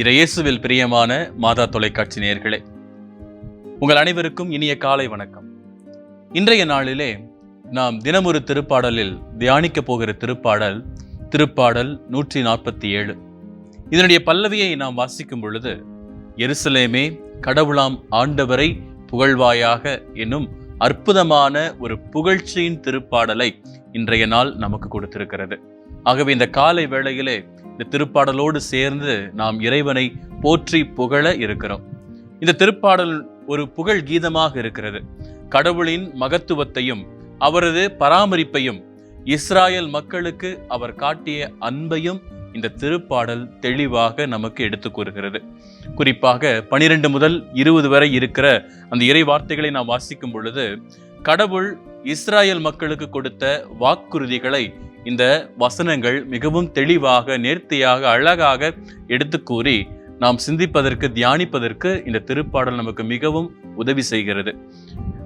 இறையேசுவில் பிரியமான மாதா தொலைக்காட்சி நேர்களே உங்கள் அனைவருக்கும் இனிய காலை வணக்கம். இன்றைய நாளிலே நாம் தினமொரு திருப்பாடலில் தியானிக்க போகிற திருப்பாடல் திருப்பாடல் நூற்றி நாற்பத்தி ஏழு. இதனுடைய பல்லவியை நாம் வாசிக்கும் பொழுது எருசலேமே கடவுளாம் ஆண்டவரை புகழ்வாயாக என்னும் அற்புதமான ஒரு புகழ்ச்சியின் திருப்பாடலை இன்றைய நாள் நமக்கு கொடுத்திருக்கிறது. ஆகவே இந்த காலை வேளையிலே இந்த திருப்பாடலோடு சேர்ந்து நாம் இறைவனை போற்றி புகழ இருக்கிறோம். இந்த திருப்பாடல் ஒரு புகழ் கீதமாக இருக்கிறது. கடவுளின் மகத்துவத்தையும் அவரது பராமரிப்பையும் இஸ்ராயல் மக்களுக்கு அவர் காட்டிய அன்பையும் இந்த திருப்பாடல் தெளிவாக நமக்கு எடுத்து கூறுகிறது. குறிப்பாக பனிரெண்டு முதல் இருபது வரை இருக்கிற அந்த இறை வார்த்தைகளை நாம் வாசிக்கும் பொழுது கடவுள் இஸ்ராயல் மக்களுக்கு கொடுத்த வாக்குறுதிகளை இந்த வசனங்கள் மிகவும் தெளிவாக நேர்த்தியாக அழகாக எடுத்து கூறி நாம் சிந்திப்பதற்கு தியானிப்பதற்கு இந்த திருப்பாடல் நமக்கு மிகவும் உதவி செய்கிறது.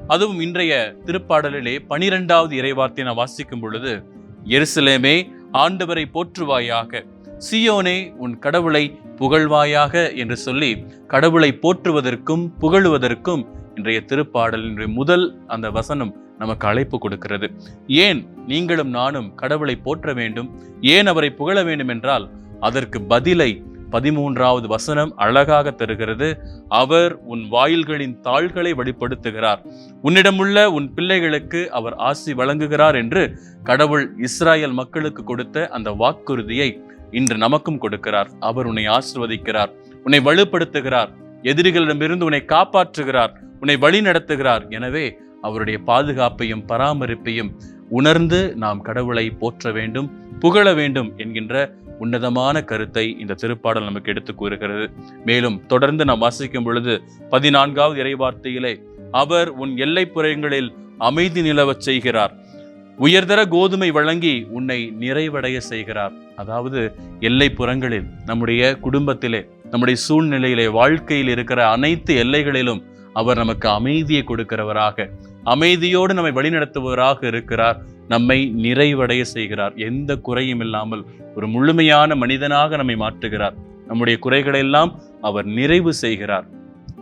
அதுவும் இன்றைய திருப்பாடலிலே பனிரெண்டாவது இறைவார்த்தை நான் வாசிக்கும் பொழுது எருசலேமே ஆண்டவரை போற்றுவாயாக சியோனே உன் கடவுளை புகழ்வாயாக என்று சொல்லி கடவுளை போற்றுவதற்கும் புகழுவதற்கும் இன்றைய திருப்பாடல் முதல் அந்த வசனம் நமக்கு அழைப்பு கொடுக்கிறது. ஏன் நீங்களும் நானும் கடவுளை போற்ற வேண்டும்? ஏன் அவரை புகழ வேண்டும் என்றால் அதற்கு பதிலை பதிமூன்றாவது வசனம் அழகாக தருகிறது. அவர் உன் வாயில்களின் தாள்களை வெளிப்படுத்துகிறார். உன்னிடமுள்ள உன் பிள்ளைகளுக்கு அவர் ஆசி வழங்குகிறார் என்று கடவுள் இஸ்ராயல் மக்களுக்கு கொடுத்த அந்த வாக்குறுதியை இன்று நமக்கும் கொடுக்கிறார். அவர் உன்னை ஆசிர்வதிக்கிறார் உன்னை வலுப்படுத்துகிறார் எதிரிகளிடமிருந்து உன்னை காப்பாற்றுகிறார் உன்னை வழி நடத்துகிறார் எனவே அவருடைய பாதுகாப்பையும் பராமரிப்பையும் உணர்ந்து நாம் கடவுளை போற்ற வேண்டும் புகழ வேண்டும் என்கின்ற உன்னதமான கருத்தை இந்த திருப்பாடல் நமக்கு எடுத்து கூறுகிறது. மேலும் தொடர்ந்து நாம் வாசிக்கும் பொழுது பதினான்காவது இறைவார்த்தையிலே அவர் உன் எல்லைப்புறங்களில் அமைதி நிலவச் செய்கிறார். உயர்தர கோதுமை வழங்கி உன்னை நிறைவடைய செய்கிறார். அதாவது எல்லைப்புறங்களில் நம்முடைய குடும்பத்திலே நம்முடைய சூழ்நிலையிலே வாழ்க்கையில் இருக்கிற அனைத்து எல்லைகளிலும் அவர் நமக்கு அமைதியை கொடுக்கிறவராக அமைதியோடு நம்மை வழிநடத்துபவராக இருக்கிறார். நம்மை நிறைவடைய செய்கிறார். எந்த குறையும் இல்லாமல் ஒரு முழுமையான மனிதனாக நம்மை மாற்றுகிறார். நம்முடைய குறைகளெல்லாம் அவர் நிறைவு செய்கிறார்.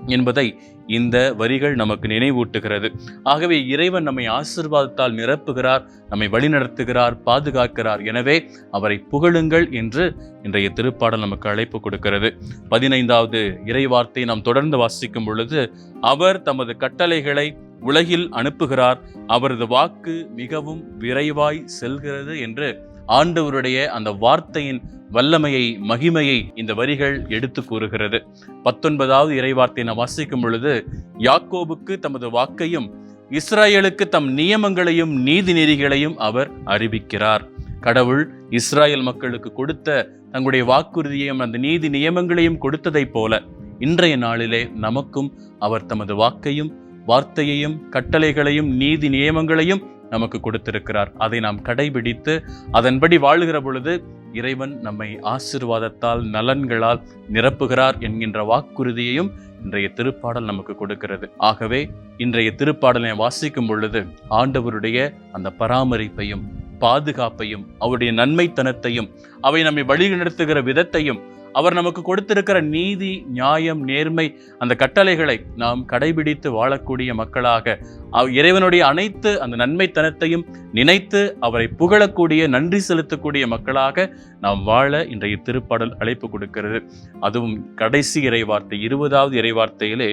என்பதை இந்த வரிகள் நமக்கு நினைவூட்டுகிறது. ஆகவே இறைவன் நம்மை ஆசிர்வாதத்தால் நிரப்புகிறார் நம்மை வழிநடத்துகிறார் பாதுகாக்கிறார். எனவே அவரை புகழுங்கள் என்று இன்றைய திருப்பாடல் நமக்கு அழைப்பு கொடுக்கிறது. பதினைந்தாவது இறைவார்த்தை நாம் தொடர்ந்து வாசிக்கும் பொழுது அவர் தமது கட்டளைகளை உலகில் அனுப்புகிறார். அவரது வாக்கு மிகவும் விரைவாய் செல்கிறது என்று ஆண்டவருடைய அந்த வார்த்தையின் வல்லமையை மகிமையை இந்த வரிகள் எடுத்து கூறுகிறது. பத்தொன்பதாவது இறைவார்த்தை நாம் வாசிக்கும் பொழுது யாக்கோபுக்கு தமது வாக்கையும் இஸ்ராயலுக்கு தம் நியமங்களையும் நீதி நெறிகளையும் அவர் அறிவிக்கிறார். கடவுள் இஸ்ராயல் மக்களுக்கு கொடுத்த தங்களுடைய வாக்குறுதியையும் அந்த நீதி நியமங்களையும் கொடுத்ததைப் போல இன்றைய நாளிலே நமக்கும் அவர் தமது வாக்கையும் வார்த்தையையும் கட்டளைகளையும் நீதி நியமங்களையும் நமக்கு கொடுத்திருக்கிறார். அதை நாம் கடைபிடித்து அதன்படி வாழுகிற பொழுது இறைவன் நம்மை ஆசிர்வாதத்தால் நலன்களால் நிரப்புகிறார் என்கின்ற வாக்குறுதியையும் இன்றைய திருப்பாடல் நமக்கு கொடுக்கிறது. ஆகவே இன்றைய திருப்பாடலை வாசிக்கும் பொழுது ஆண்டவருடைய அந்த பராமரிப்பையும் பாதுகாப்பையும் அவருடைய நன்மைத்தனத்தையும் அவை நம்மை வழி நடத்துகிற விதத்தையும் அவர் நமக்கு கொடுத்திருக்கிற நீதி நியாயம் நேர்மை அந்த கட்டளைகளை நாம் கடைபிடித்து வாழக்கூடிய மக்களாக. அவ் இறைவனுடைய அனைத்து அந்த நன்மைத்தனத்தையும் நினைத்து அவரை புகழக்கூடிய நன்றி செலுத்தக்கூடிய மக்களாக நாம் வாழ இன்றைய திருப்பாடல் அழைப்பு கொடுக்கிறது. அதுவும் கடைசி இறைவார்த்தை இருபதாவது இறைவார்த்தையிலே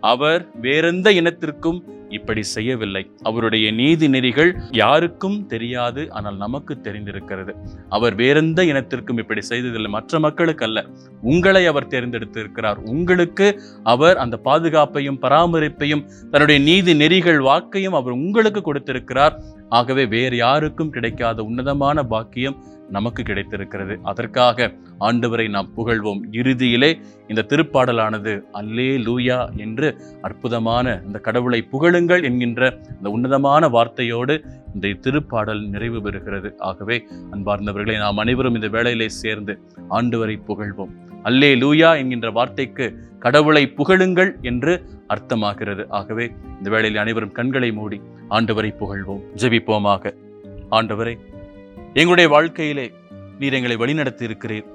அவர் வேறெந்த இனத்திற்கும் இப்படி செய்யவில்லை. அவருடைய நீதி நெறிகள் யாருக்கும் தெரியாது ஆனால் நமக்கு தெரிந்திருக்கிறது. அவர் வேறெந்த இனத்திற்கும் இப்படி செய்ததில்லை. மற்ற மக்களுக்கு அல்ல உங்களை அவர் தேர்ந்தெடுத்திருக்கிறார். உங்களுக்கு அவர் அந்த பாதுகாப்பையும் பராமரிப்பையும் தன்னுடைய நீதி நெறிகள் வாக்கையும் அவர் உங்களுக்கு கொடுத்திருக்கிறார். ஆகவே வேறு யாருக்கும் கிடைக்காத உன்னதமான பாக்கியம் நமக்கு கிடைத்திருக்கிறது. அதற்காக ஆண்டவரை நாம் புகழ்வோம். இறுதியிலே இந்த திருப்பாடலானது அல்லே லூயா என்று அற்புதமான இந்த கடவுளை புகழுங்கள் என்கின்ற இந்த உன்னதமான வார்த்தையோடு இந்த திருப்பாடல் நிறைவு பெறுகிறது. ஆகவே அன்பார்ந்தவர்களை நாம் அனைவரும் இந்த வேளையிலே சேர்ந்து ஆண்டவரை புகழ்வோம். அல்லே லூயா என்கின்ற வார்த்தைக்கு கடவுளை புகழுங்கள் என்று அர்த்தமாகிறது. ஆகவே இந்த வேளையில் அனைவரும் கண்களை மூடி ஆண்டவரை புகழ்வோம். ஜெபிப்போமாக. ஆண்டவரை எங்களுடைய வாழ்க்கையிலே நீர் எங்களை வழிநடத்தி இருக்கிறீர்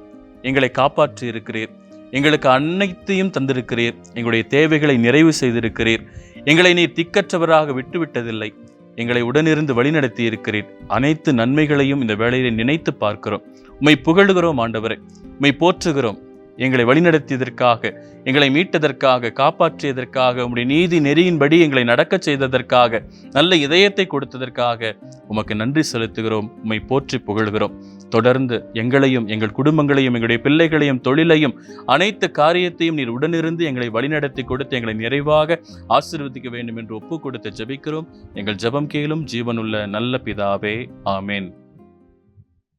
எங்களை காப்பாற்றி இருக்கிறீர் எங்களுக்கு அனைத்தையும் தந்திருக்கிறீர். எங்களுடைய தேவைகளை நிறைவு செய்திருக்கிறீர். எங்களை நீர் திக்கற்றவராக விட்டுவிட்டதில்லை. எங்களை உடனிருந்து வழிநடத்தி இருக்கிறீர் அனைத்து நன்மைகளையும் இந்த வேலையை நினைத்து பார்க்கிறோம். உம்மை புகழுகிறோம் ஆண்டவரை. உம்மை போற்றுகிறோம். எங்களை வழிநடத்தியதற்காக எங்களை மீட்டதற்காக காப்பாற்றியதற்காக உம்முடைய நீதி நெறியின்படி எங்களை நடக்கச் செய்ததற்காக நல்ல இதயத்தை கொடுத்ததற்காக உமக்கு நன்றி செலுத்துகிறோம் உம்மை போற்றி புகழ்கிறோம். தொடர்ந்து எங்களையும் எங்கள் குடும்பங்களையும் எங்களுடைய பிள்ளைகளையும் தொழிலையும் அனைத்து காரியத்தையும் நீர் உடனிருந்து எங்களை வழிநடத்தி கொடுத்து எங்களை நிறைவாக ஆசீர்வதிக்க வேண்டும் என்று ஒப்பு கொடுத்து ஜெபிக்கிறோம். எங்கள் ஜெபம் கேளும் ஜீவனுள்ள நல்ல பிதாவே ஆமேன்.